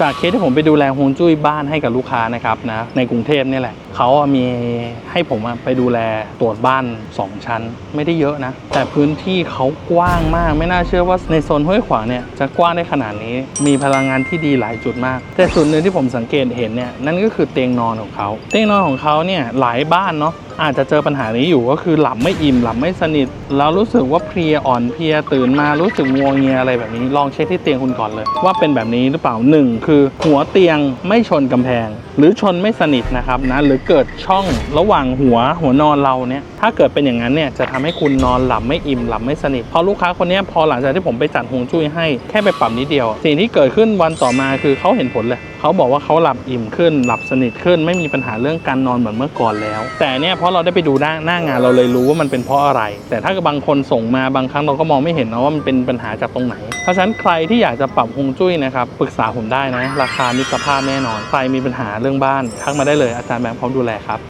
จากเคสที่ผมไปดูแลฮวงจุ้ยบ้านให้กับลูกค้านะครับนะในกรุงเทพเนี่ยแหละเขาอะมีให้ผมไปดูแลตรวจบ้าน 2 ชั้น ไม่ได้เยอะนะ แต่พื้นที่เขากว้างมาก ไม่น่าเชื่อว่าในโซนห้วยขวางเนี่ยจะกว้างได้ขนาดนี้ มีพลังงานที่ดีหลายจุดมาก แต่จุดหนึ่งที่ผมสังเกตเห็นเนี่ยนั่นก็คือเตียงนอนของเขาเตียงนอนของเขาเนี่ยหลายบ้านเนาะ อาจจะเจอปัญหานี้อยู่ก็คือหลับไม่อิ่มหลับไม่สนิท แล้วรู้สึกว่าเพลียอ่อนเพลียตื่นมารู้สึกงัวเงียอะไรแบบนี้ลองเช็คที่เตียงคุณก่อนเลย ว่าเป็นแบบนี้หรือเปล่าหนึ่งคือหัวเตียงไม่ชนกำแพง หรือชนไม่สนิทนะครับนะหรือเกิดช่องระหว่างหัวหัวนอนเราเนี่ยถ้าเกิดเป็นอย่างนั้นเนี่ยจะทำให้คุณนอนหลับไม่อิ่มหลับไม่สนิทเพราะลูกค้าคนนี้พอหลังจากที่ผมไปจัดฮวงจุ้ยให้แค่ไปปรับนิดเดียว สิ่งที่เกิดขึ้นวันต่อมาคือเขาเห็นผลเลยเขาบอกว่าเขาหลับอิ่มขึ้น หลับสนิทขึ้น ไม่มีปัญหาเรื่องการนอนเหมือนเมื่อก่อนแล้ว แต่เนี่ยเพราะเราได้ไปดูหน้าหน้างานเราเลยรู้ว่ามันเป็นเพราะอะไร แต่ถ้าบางคนส่งมาบางครั้งเราก็มองไม่เห็นนะว่ามันเป็นปัญหาจากตรงไหน เพราะฉะนั้นใครที่อยากจะปรับฮวงจุ้ยนะครับปรึกษาผมได้นะ ราคามิตรภาพแน่นอนใครมีปัญหาเรื่องบ้านทักมาได้เลยอาจารย์แบงค์พร้อมดูแลครับ